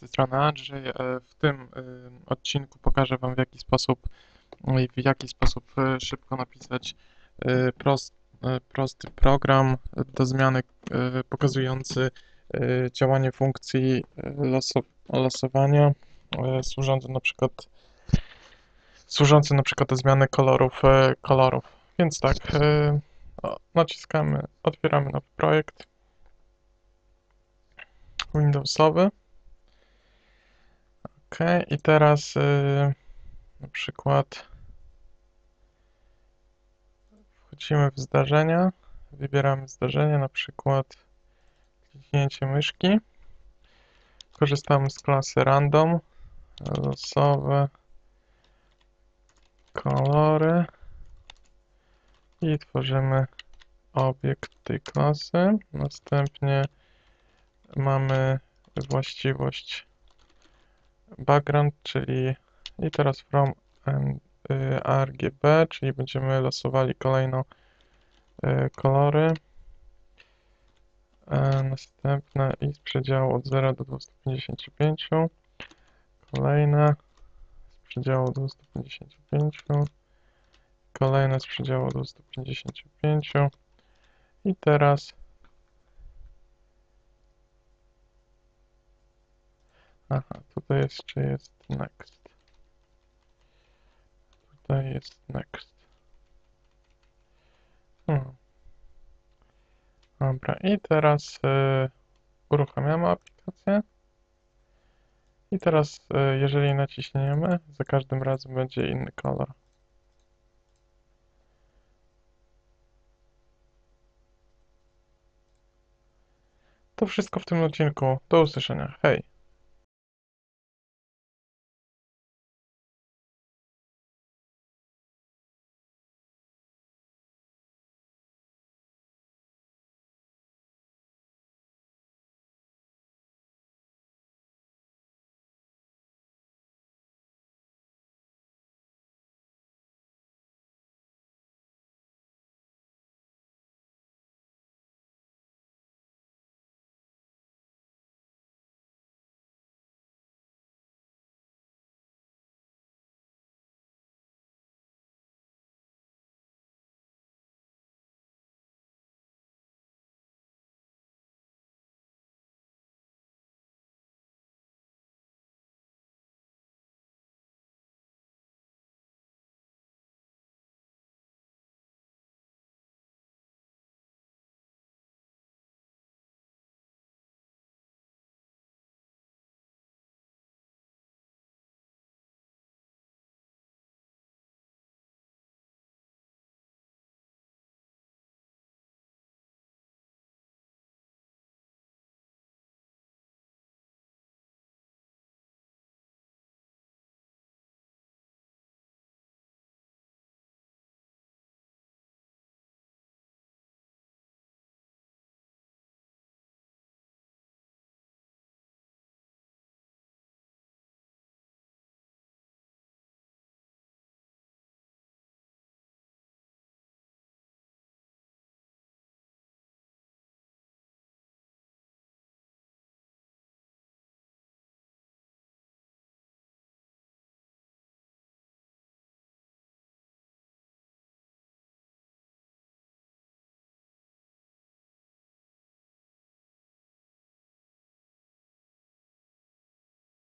tej strony Andrzej. E, W tym y, odcinku pokażę Wam w jaki sposób, no w jaki sposób e, szybko napisać e, prost, e, prosty program do zmiany e, pokazujący e, działanie funkcji e, loso, losowania e, służący na przykład służący na przykład do zmiany kolorów e, kolorów. Więc tak, e, naciskamy, otwieramy nowy projekt Windowsowy. Ok, i teraz y, na przykład wchodzimy w zdarzenia, wybieramy zdarzenie, na przykład kliknięcie myszki. Korzystamy z klasy random, losowe kolory i tworzymy obiekt tej klasy. Następnie mamy właściwość background, czyli i teraz from y, RGB, czyli będziemy losowali kolejno y, kolory. E, następne i z przedziału od 0 do 255. Kolejne z przedziału 255. Kolejne z przedziału 255. I teraz Aha, tutaj jeszcze jest next. Tutaj jest next. Hmm. Dobra, i teraz y, uruchamiamy aplikację. I teraz, y, jeżeli naciśniemy, za każdym razem będzie inny kolor. To wszystko w tym odcinku. Do usłyszenia. Hej!